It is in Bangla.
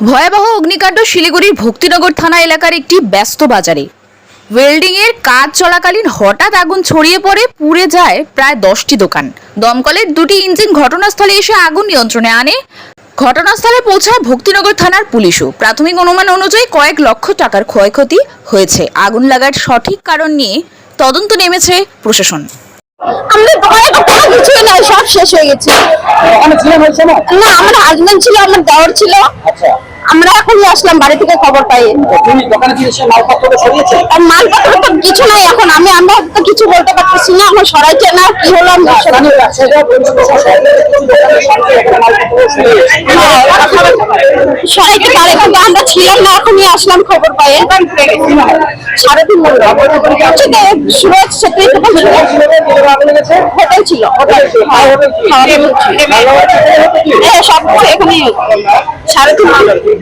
ভয়াবহ অগ্নিকাণ্ড শিলিগুড়ির ভক্তিনগর থানা এলাকার একটি ব্যস্ত বাজারে। ওয়েল্ডিং এর কাজ চলাকালীন হঠাৎ আগুন ছড়িয়ে পড়ে, পুড়ে যায় প্রায় দশটি দোকান। দমকলের দুটি ইঞ্জিন ঘটনাস্থলে এসে আগুন নিয়ন্ত্রণে আনে। ঘটনাস্থলে পৌঁছায় ভক্তিনগর থানার পুলিশও। প্রাথমিক অনুমান অনুযায়ী কয়েক লক্ষ টাকার ক্ষয়ক্ষতি হয়েছে। আগুন লাগার সঠিক কারণ নিয়ে তদন্ত নেমেছে প্রশাসন। আমাদের দোকানে তো কোনো কিছুই নাই সব শেষ হয়ে গেছে। ওখানে ছিলেন ওই সময়? না আমার হাজবেন্ড ছিল আমার দেওয়ার ছিল। আচ্ছা। আমরা এখনই আসলাম বাড়ি থেকে খবর পাই তুমি দোকানে কি এসে মালপত্র সরিয়েছে? আর মালপত্র তো কিছু নাই এখন আমি আমরা তো কিছু বলতে পারতেছি না আমার সরাইছে না কি হলো আমি বুঝতে পারছি স্থানীয় ব্যবসায়ীরা বলছে প্রশাসন দোকানের সামনে একটা মালপত্র সরিয়েছে না। সরাইতে তার কিন্তু আমরা ছিলাম না এখনই আসলাম খবর পাই ঘণ্টা সুরজ সেটাই হোটেল ছিল হোটেল। হ্যাঁ, সব কিছু সারাদিন